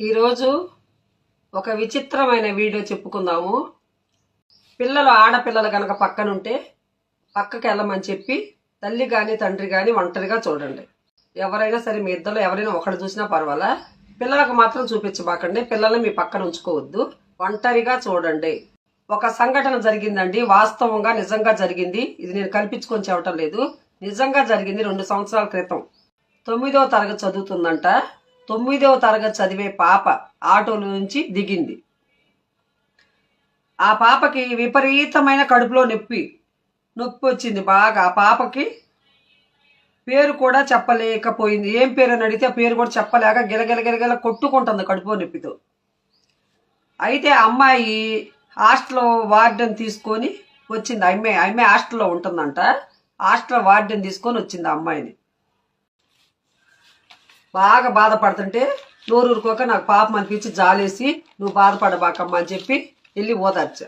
ఈరోజు ఒక విచిత్రమైన వీడియో చెప్పుకుందాము. పిల్లలు ఆడపిల్లలు కనుక పక్కనుంటే పక్కకి వెళ్ళమని చెప్పి తల్లి కానీ తండ్రి కానీ ఒంటరిగా చూడండి. ఎవరైనా సరే మీ ఇద్దరు ఎవరైనా ఒకటి చూసినా పర్వాలా? పిల్లలకు మాత్రం చూపించబాకండి. పిల్లల్ని మీ పక్కన ఉంచుకోవద్దు. ఒంటరిగా చూడండి. ఒక సంఘటన జరిగిందండి. వాస్తవంగా నిజంగా జరిగింది. ఇది నేను కల్పించుకొని చెప్పటం లేదు. నిజంగా జరిగింది రెండు సంవత్సరాల క్రితం. తొమ్మిదో తరగతి చదువుతుందంట. తొమ్మిదవ తరగతి చదివే పాప ఆటోలో నుంచి దిగింది. ఆ పాపకి విపరీతమైన కడుపులో నొప్పి నొప్పి వచ్చింది బాగా. ఆ పాపకి పేరు కూడా చెప్పలేకపోయింది. ఏం పేరు అని అడిగితే పేరు కూడా చెప్పలేక గిలగిల గిలగిల కొట్టుకుంటుంది కడుపులో నొప్పితో. అయితే అమ్మాయి హాస్టల్ వార్డెన్ తీసుకొని వచ్చింది. అమ్మాయి అమ్మాయి హాస్టల్లో ఉంటుందంట. హాస్టల్ వార్డెన్ తీసుకొని వచ్చింది ఆ అమ్మాయిని. బాగా బాధపడుతుంటే నోరు ఊరుకోక నాకు పాపం అనిపించి జాలేసి నువ్వు బాధపడబాకమ్మా అని చెప్పి వెళ్ళి ఓదార్చా.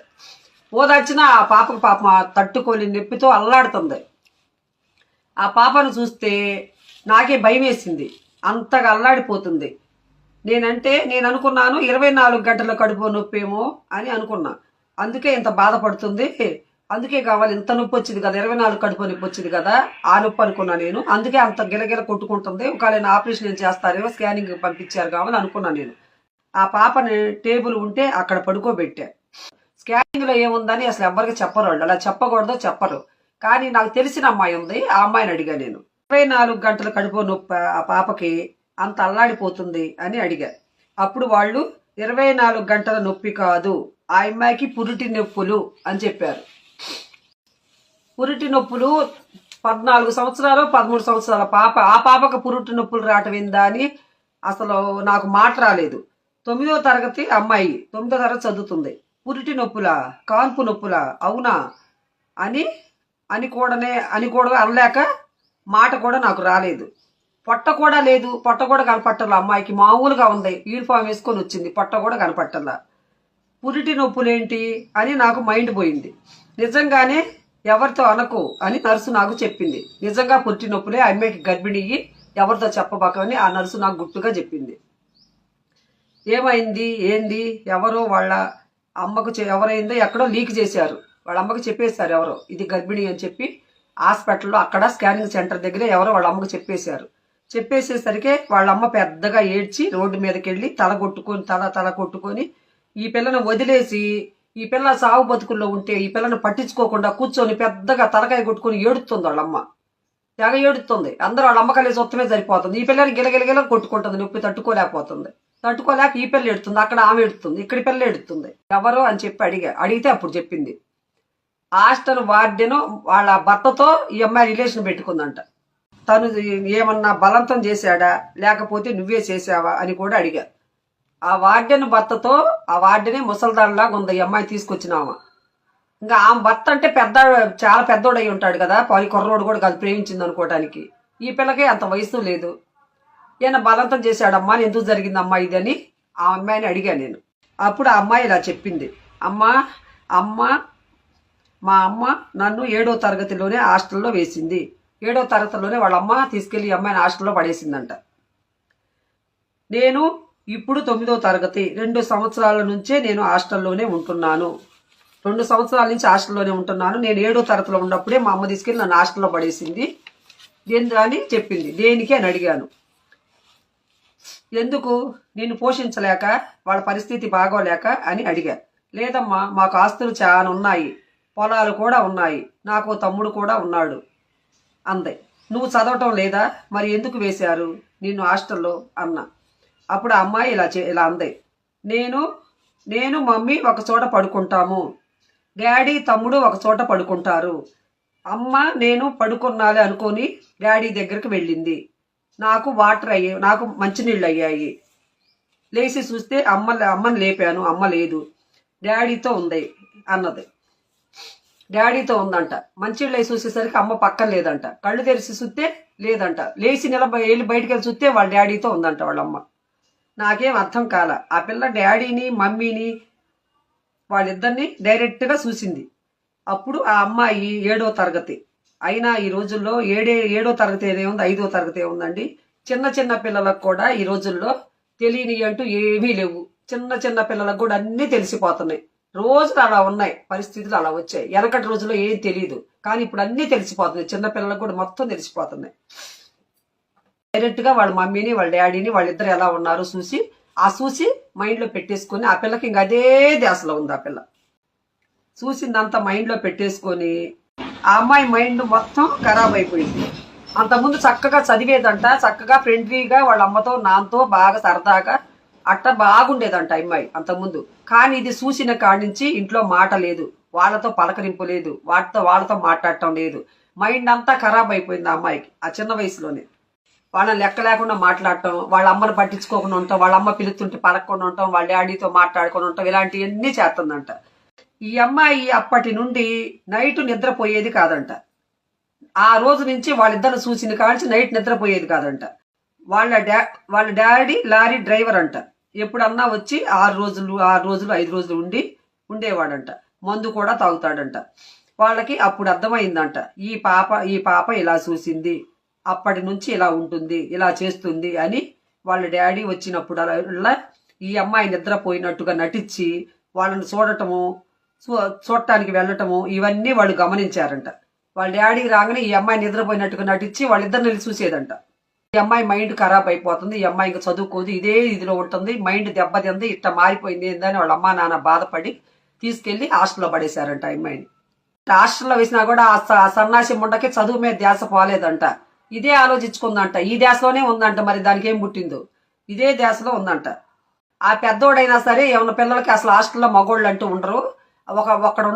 ఓదార్చిన ఆ పాపకు పాపం తట్టుకొని నొప్పితో అల్లాడుతుంది. ఆ పాపను చూస్తే నాకే భయం వేసింది. అంతగా అల్లాడిపోతుంది. నేనంటే నేను అనుకున్నాను ఇరవై నాలుగు గంటల కడుపు నొప్పేమో అని అనుకున్నా. అందుకే ఇంత బాధపడుతుంది. అందుకే కావాలి ఇంత నొప్పి వచ్చింది కదా ఇరవై నాలుగు కడుపు నొప్పి వచ్చింది కదా ఆ నొప్పి అనుకున్నా నేను. అందుకే అంత గిలగిల కొట్టుకుంటుంది. ఒకవేళ నేను ఆపరేషన్ ఏం చేస్తారేమో స్కానింగ్ పంపించారు కావాలి అనుకున్నా నేను. ఆ పాపని టేబుల్ ఉంటే అక్కడ పడుకోబెట్టా. స్కానింగ్లో ఏముందని అసలు ఎవరికి చెప్పరు వాళ్ళు. అలా చెప్పకూడదో చెప్పరు. కానీ నాకు తెలిసిన అమ్మాయి ఉంది ఆ అమ్మాయిని అడిగా నేను. ఇరవై నాలుగు గంటల కడుపు నొప్పి ఆ పాపకి అంత అల్లాడిపోతుంది అని అడిగా. అప్పుడు వాళ్ళు ఇరవై నాలుగు గంటల నొప్పి కాదు ఆ అమ్మాయికి పురిటి నొప్పులు అని చెప్పారు. పురిటి నొప్పులు పద్నాలుగు సంవత్సరాలు పదమూడు సంవత్సరాల పాప. ఆ పాపకు పురిటి నొప్పులు రావటం ఏందా అని అసలు నాకు మాట రాలేదు. తొమ్మిదో తరగతి అమ్మాయి తొమ్మిదో తరగతి చదువుతుంది. పురిటి నొప్పులా కాన్పు నొప్పులా అవునా అని అని కూడానే అని కూడా అనలేక మాట కూడా నాకు రాలేదు. పొట్ట కూడా లేదు. పొట్ట కూడా కనపట్టల అమ్మాయికి. మామూలుగా ఉంది. యూనిఫామ్ వేసుకొని వచ్చింది. పొట్ట కూడా కనపట్టలా పురిటి నొప్పులేంటి అని నాకు మైండ్ పోయింది. నిజంగానే ఎవరితో అనకు అని నర్సు నాకు చెప్పింది. నిజంగా పుట్టినప్పుడే అమ్మాయికి గర్భిణి ఎవరితో చెప్పబాకని ఆ నర్సు నాకు గుర్తుగా చెప్పింది. ఏమైంది? ఏంది? ఎవరో వాళ్ళ అమ్మకు చె- ఎవరైందో ఎక్కడో లీక్ చేశారు. వాళ్ళ అమ్మకు చెప్పేశారు ఎవరో. ఇది గర్భిణి అని చెప్పి హాస్పిటల్లో అక్కడ స్కానింగ్ సెంటర్ దగ్గర ఎవరో వాళ్ళ అమ్మకు చెప్పేశారు. చెప్పేసేసరికి వాళ్ళ అమ్మ పెద్దగా ఏడ్చి రోడ్డు మీదకి వెళ్ళి తల కొట్టుకొని తల తల కొట్టుకొని ఈ పిల్లను వదిలేసి ఈ పిల్ల సావు బతుకుల్లో ఉంటే ఈ పిల్లను పట్టించుకోకుండా కూర్చొని పెద్దగా తలకాయ కొట్టుకొని ఏడుతుంది వాళ్ళమ్మ. తెగ ఏడుతుంది అందరూ వాళ్ళ అమ్మకాలే సొత్తమే సరిపోతుంది. ఈ పిల్లని గిలగిలగిల కొట్టుకుంటుంది నొప్పి తట్టుకోలేకపోతుంది. తట్టుకోలేక ఈ పిల్ల ఎడుతుంది అక్కడ ఆమె ఎడుతుంది ఇక్కడ పిల్ల ఎడుతుంది ఎవరు అని చెప్పి అడిగా. అడిగితే అప్పుడు చెప్పింది. హాస్టల్ వార్డెను వాళ్ళ భర్తతో ఈ అమ్మాయి రిలేషన్ పెట్టుకుందంట. తను ఏమన్నా బలవంతం చేశాడా? లేకపోతే నువ్వే చేసావా అని కూడా అడిగా. ఆ వార్డెన్ భర్తతో ఆ వార్డెనే ముసలిదారులాగా ఉంది. ఈ అమ్మాయి తీసుకొచ్చినామా. ఇంకా ఆమె భర్త అంటే పెద్ద చాలా పెద్దోడు అయి ఉంటాడు కదా. పని కుర్రోడు కూడా కాదు ప్రేమించింది అనుకోవటానికి ఈ పిల్లకే అంత వయసు లేదు. ఈయన బలవంతం చేశాడమ్మా ఎందుకు జరిగిందమ్మా ఇది అని ఆ అమ్మాయిని అడిగాను నేను. అప్పుడు ఆ అమ్మాయి ఇలా చెప్పింది. అమ్మా అమ్మ మా అమ్మ నన్ను ఏడో తరగతిలోనే హాస్టల్లో వేసింది. ఏడో తరగతిలోనే వాళ్ళ అమ్మ తీసుకెళ్ళి అమ్మాయిని హాస్టల్లో పడేసిందంట. నేను ఇప్పుడు తొమ్మిదో తరగతి. రెండు సంవత్సరాల నుంచే నేను హాస్టల్లోనే ఉంటున్నాను. రెండు సంవత్సరాల నుంచి హాస్టల్లోనే ఉంటున్నాను. నేను ఏడో తరగతిలో ఉన్నప్పుడే మా అమ్మ తీసుకెళ్ళి నన్ను హాస్టల్లో పడేసింది. అని చెప్పింది. దేనికి అని అడిగాను. ఎందుకు? నేను పోషించలేక వాళ్ళ పరిస్థితి బాగోలేక అని అడిగా. లేదమ్మా మాకు ఆస్తులు చాలా ఉన్నాయి. పొలాలు కూడా ఉన్నాయి. నాకు తమ్ముడు కూడా ఉన్నాడు. అందే. నువ్వు చదవటం లేదా? మరి ఎందుకు వేశారు? నిన్ను హాస్టల్లో అన్న. అప్పుడు ఆ అమ్మాయి ఇలా చే ఇలా అంది. నేను నేను మమ్మీ ఒక చోట పడుకుంటాము. డాడీ తమ్ముడు ఒక చోట పడుకుంటారు. అమ్మ నేను పడుకున్నాలే అనుకొని డాడీ దగ్గరికి వెళ్ళింది. నాకు వాటర్ అయ్యాయి నాకు మంచినీళ్ళు అయ్యాయి. లేచి చూస్తే అమ్మ అమ్మని లేపాను. అమ్మ లేదు. డాడీతో ఉంది అన్నది. డాడీతో ఉందంట. మంచినీళ్ళు చూసేసరికి అమ్మ పక్కన లేదంట. కళ్ళు తెరిచి చూస్తే లేదంట. లేచి నిలబ వెళ్ళి బయటికి వెళ్ళి చూస్తే వాళ్ళ డాడీతో ఉందంట వాళ్ళ అమ్మ. నాకేం అర్థం కాల. ఆ పిల్ల డాడీని మమ్మీని వాళ్ళిద్దరిని డైరెక్ట్గా చూసింది. అప్పుడు ఆ అమ్మాయి ఏడో తరగతి. అయినా ఈ రోజుల్లో ఏడే ఏడో తరగతి ఏముంది ఐదో తరగతి ఏముందండి చిన్న చిన్న పిల్లలకు కూడా ఈ రోజుల్లో తెలియని అంటూ ఏమీ లేవు. చిన్న చిన్న పిల్లలకు కూడా అన్నీ తెలిసిపోతున్నాయి. రోజులు అలా ఉన్నాయి. పరిస్థితులు అలా వచ్చాయి. వెనకటి రోజుల్లో ఏం తెలియదు కానీ ఇప్పుడు అన్నీ తెలిసిపోతున్నాయి. చిన్న పిల్లలకు కూడా మొత్తం తెలిసిపోతున్నాయి. డైరెక్ట్గా వాళ్ళ మమ్మీని వాళ్ళ డాడీని వాళ్ళిద్దరు ఎలా ఉన్నారు చూసి ఆ చూసి మైండ్లో పెట్టేసుకొని ఆ పిల్లకి ఇంక అదే ధ్యాసలో ఉంది ఆ పిల్ల. చూసిందంతా మైండ్లో పెట్టేసుకొని ఆ అమ్మాయి మైండ్ మొత్తం ఖరాబ్ అయిపోయింది. అంతకుముందు చక్కగా చదివేదంట చక్కగా ఫ్రెండ్లీగా వాళ్ళ అమ్మతో నాన్నతో బాగా సరదాగా అట్ట బాగుండేదంట అమ్మాయి అంతకుముందు. కానీ ఇది చూసిన కాడి నుంచి ఇంట్లో మాట లేదు వాళ్ళతో పలకరింపు లేదు వాటితో వాళ్ళతో మాట్లాడటం లేదు. మైండ్ అంతా ఖరాబ్ అయిపోయింది ఆ అమ్మాయికి ఆ చిన్న వయసులోనే. వాళ్ళని లెక్క లేకుండా మాట్లాడటం వాళ్ళ అమ్మని పట్టించుకోకుండా ఉంటాం వాళ్ళ అమ్మ పిలుతుంటే పలకకుండా ఉంటాం వాళ్ళ డాడీతో మాట్లాడుకొని ఉంటాం ఇలాంటివన్నీ చేస్తుందంట. ఈ అమ్మాయి అప్పటి నుండి నైట్ నిద్రపోయేది కాదంట. ఆ రోజు నుంచి వాళ్ళిద్దరు చూసిన కాంచి నైట్ నిద్రపోయేది కాదంట. వాళ్ళ డా వాళ్ళ డాడీ లారీ డ్రైవర్ అంట. ఎప్పుడన్నా వచ్చి ఆరు రోజులు ఆరు రోజులు ఐదు రోజులు ఉండి ఉండేవాడంట. మందు కూడా తాగుతాడంట. వాళ్ళకి అప్పుడు అర్థమైందంట. ఈ పాప ఈ పాప ఇలా చూసింది. అప్పటి నుంచి ఇలా ఉంటుంది ఇలా చేస్తుంది అని వాళ్ళ డాడీ వచ్చినప్పుడు అలా ఈ అమ్మాయి నిద్రపోయినట్టుగా నటించి వాళ్ళని చూడటము చూ- చూడటానికి వెళ్ళటము ఇవన్నీ వాళ్ళు గమనించారంట. వాళ్ళ డాడీకి రాగానే ఈ అమ్మాయి నిద్రపోయినట్టుగా నటించి వాళ్ళిద్దరిని వెళ్ళి చూసేదంట. ఈ అమ్మాయి మైండ్ ఖరాబ్ అయిపోతుంది ఈ అమ్మాయి ఇంకా చదువుకోదు ఇదే ఇదిలో ఉంటుంది మైండ్ దెబ్బతింది ఇట్ట మారిపోయింది ఏందని వాళ్ళ అమ్మా నాన్న బాధపడి తీసుకెళ్ళి హాస్టల్లో పడేశారంట అమ్మాయిని. హాస్టల్లో వేసినా కూడా ఆ స- ఆ సన్నాసి ముండకి చదువు మీద ధ్యాస పోలేదంట. ఇదే ఆలోచించుకుందంట. ఈ దేశలోనే ఉందంట మరి దానికి ఏం పుట్టిందో. ఇదే దేశలో ఉందంట. ఆ పెద్దోడైనా సరే ఏమన్నా పిల్లలకి అసలు హాస్టల్లో మగోళ్ళు అంటూ ఉండరు. ఒక ఒక్కడు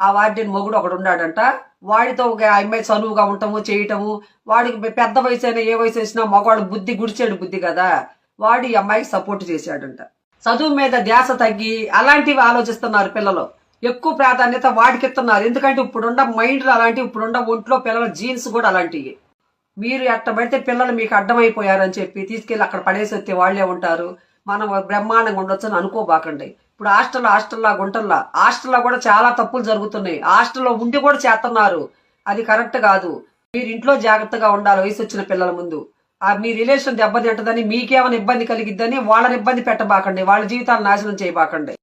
ఆ వార్డెన్ మొగుడు ఒకడు ఉన్నాడంట వాడితో ఒక ఆ అమ్మాయి చనువుగా ఉండటము చేయటము వాడికి పెద్ద వయసు అయినా ఏ వయసు వచ్చినా మగవాడు బుద్ధి గుడిచాడు బుద్ధి కదా. వాడు ఈ అమ్మాయికి సపోర్ట్ చేశాడంట. చదువు మీద ధ్యాస తగ్గి అలాంటివి ఆలోచిస్తున్నారు పిల్లలు. ఎక్కువ ప్రాధాన్యత వాడికి ఇస్తున్నారు ఎందుకంటే ఇప్పుడున్న మైండ్లు అలాంటివి ఇప్పుడున్న ఒంట్లో పిల్లల జీన్స్ కూడా అలాంటివి మీరు ఎట్ట పడితే పిల్లలు మీకు అడ్డమైపోయారని చెప్పి తీసుకెళ్ళి అక్కడ పడేసి వస్తే వాళ్ళే ఉంటారు. మనం బ్రహ్మాండంగా ఉండొచ్చు అని అనుకోబాకండి. ఇప్పుడు హాస్టల్ హాస్టల్లా గుంటల్లా. హాస్టల్లో కూడా చాలా తప్పులు జరుగుతున్నాయి. హాస్టల్లో ఉండి కూడా చేస్తున్నారు. అది కరెక్ట్ కాదు. మీరు ఇంట్లో జాగ్రత్తగా ఉండాలి వయసు వచ్చిన పిల్లల ముందు. ఆ మీ రిలేషన్ దెబ్బతింటదని మీకేమైనా ఇబ్బంది కలిగిద్దని వాళ్ళని ఇబ్బంది పెట్టబాకండి. వాళ్ళ జీవితాలు నాశనం చేయబాకండి.